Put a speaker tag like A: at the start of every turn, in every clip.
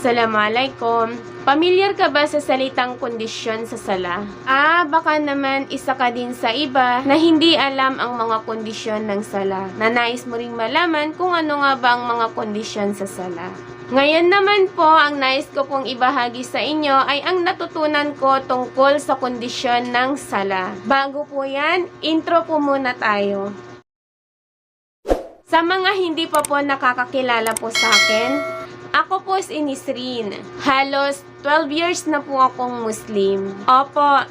A: Assalamualaikum. Pamilyar ka ba sa salitang kondisyon sa sala? Ah, baka naman isa ka din sa iba na hindi alam ang mga kondisyon ng sala. Na nais mo ring malaman kung ano nga ba ang mga kondisyon sa sala. Ngayon naman po, ang nais ko pong ibahagi sa inyo ay ang natutunan ko tungkol sa kondisyon ng sala. Bago po yan, intro po muna tayo. Sa mga hindi pa po nakakakilala po sa akin, ako po si Nisrin. Halos 12 years na po akong Muslim. Opo,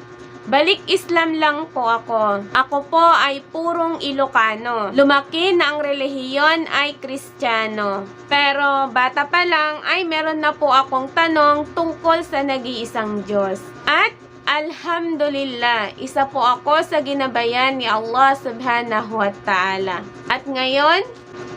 A: balik Islam lang po ako. Ako po ay purong Ilocano. Lumaki na ang relihiyon ay Kristiyano. Pero bata pa lang ay meron na po akong tanong tungkol sa nag-iisang Diyos. At Alhamdulillah, isa po ako sa ginabayan ni Allah subhanahu wa ta'ala. At ngayon,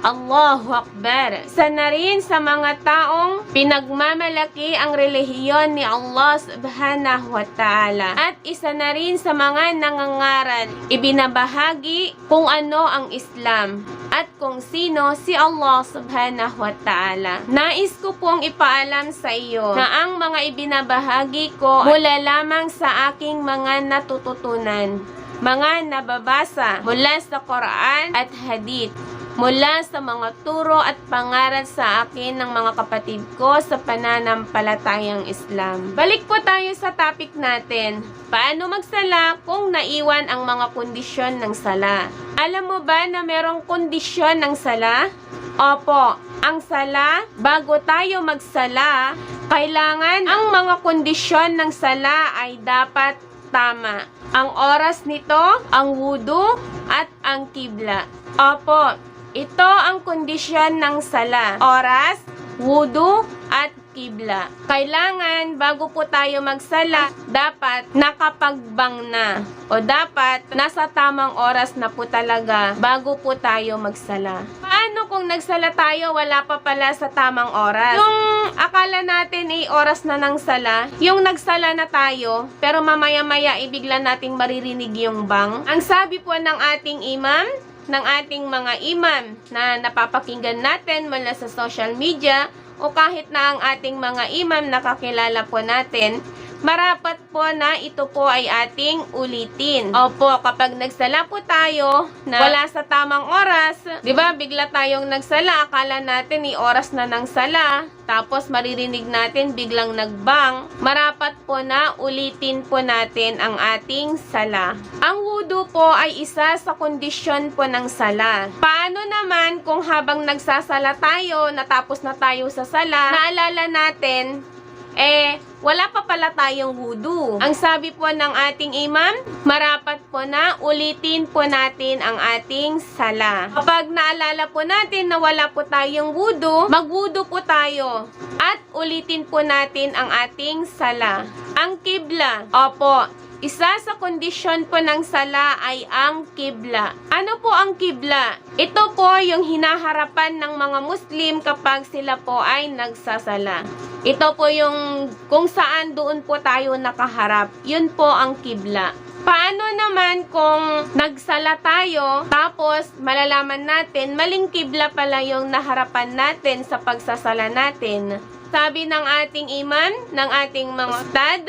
A: Allahu Akbar. Isa rin sa mga taong pinagmamalaki ang relihiyon ni Allah subhanahu wa ta'ala. At isa na rin sa mga nangangaral, ibinabahagi kung ano ang Islam at kung sino si Allah subhanahu wa ta'ala. Nais ko pong ipaalam sa iyo na ang mga ibinabahagi ko mula lamang sa aking mga natututunan mga nababasa mula sa Quran at Hadith mula sa mga turo at pangaral sa akin ng mga kapatid ko sa pananampalatayang Islam. Balik po tayo sa topic natin. Paano magsala kung naiwan ang mga kondisyon ng sala? Alam mo ba na merong kondisyon ng sala? Opo, ang sala, bago tayo magsala, kailangan ang mga kondisyon ng sala ay dapat tama. Ang oras nito, ang wudu, at ang kibla. Opo, ito ang kondisyon ng sala. Oras, wudu, at kibla. Kailangan, bago po tayo magsala, dapat nakapagbang na. O dapat, nasa tamang oras na po talaga bago po tayo magsala. Paano kung nagsala tayo, wala pa pala sa tamang oras? Yung akala natin ay oras na ng sala, yung nagsala na tayo, pero mamaya-maya ibigla nating maririnig yung bang. Ang sabi po ng ating imam, ng ating mga imam na napapakinggan natin mula sa social media o kahit na ang ating mga imam na kakilala po natin, marapat po na ito po ay ating ulitin. Opo, kapag nagsala po tayo na wala sa tamang oras, 'di ba? Bigla tayong nagsala, akala natin ni oras na ng sala, tapos maririnig natin biglang nagbang. Marapat po na ulitin po natin ang ating sala. Ang wudu po ay isa sa kondisyon po ng sala. Paano naman kung habang nagsasala tayo, natapos na tayo sa sala, naalala natin eh, wala pa pala tayong wudu. Ang sabi po ng ating imam, marapat po na ulitin po natin ang ating sala. Kapag naalala po natin na wala po tayong wudu, magwudu po tayo. At ulitin po natin ang ating sala. Ang kibla, opo, isa sa kondisyon po ng sala ay ang kibla. Ano po ang kibla? Ito po yung hinaharapan ng mga Muslim kapag sila po ay nagsasala. Ito po yung kung saan doon po tayo nakaharap. Yun po ang kibla. Paano naman kung nagsala tayo, tapos malalaman natin, maling kibla pala yung naharapan natin sa pagsasala natin. Sabi ng ating iman, ng ating mga ustad,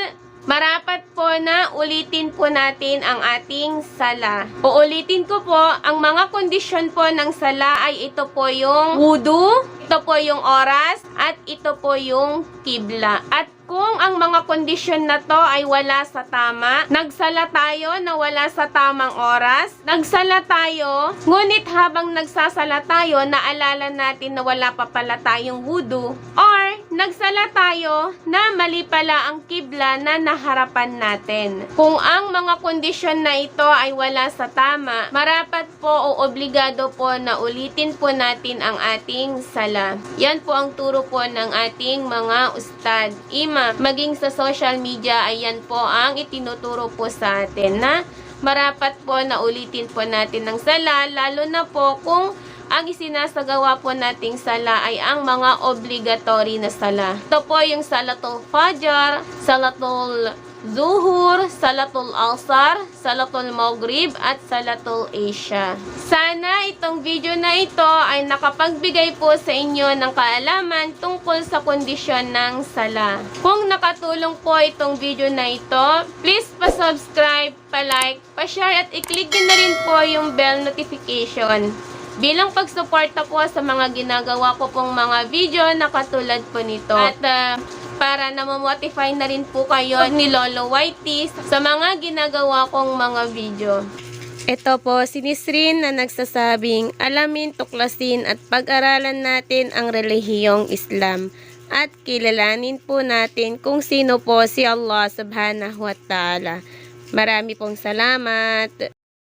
A: Marapat po na ulitin po natin ang ating sala. Uulitin ko po, ang mga kondisyon po ng sala ay ito po yung wudu, ito po yung oras, at ito po yung kibla. At kung ang mga kondisyon na to ay wala sa tama, nagsala tayo na wala sa tamang oras, nagsala tayo, ngunit habang nagsasala tayo, naalala natin na wala pa pala tayong wudu, or nagsala tayo na mali pala ang kibla na naharapan natin. Kung ang mga kondisyon na ito ay wala sa tama, marapat po o obligado po na ulitin po natin ang ating sala. Yan po ang turo po ng ating mga ustad. Ima, maging sa social media, ayan po ang itinuturo po sa atin na marapat po na ulitin po natin ng sala, lalo na po kung ang isinasagawa po nating sala ay ang mga obligatory na sala. Ito po yung salatul fajr, salatul Zuhur, Salatul Asar, Salatul Maghrib, at Salatul Isha. Sana itong video na ito ay nakapagbigay po sa inyo ng kaalaman tungkol sa kondisyon ng sala. Kung nakatulong po itong video na ito, please pa-subscribe, pa-like, pa-share at i-click nyo na rin po yung bell notification bilang pagsuporta po sa mga ginagawa ko pong mga video na katulad po nito. At ah, para namamotify na rin po kayo ni Lolo Whitey sa mga ginagawa kong mga video. Ito po, si Nisrin na nagsasabing alamin, tuklasin at pag-aralan natin ang relihiyong Islam at kilalanin po natin kung sino po si Allah subhanahu wa ta'ala. Marami pong salamat.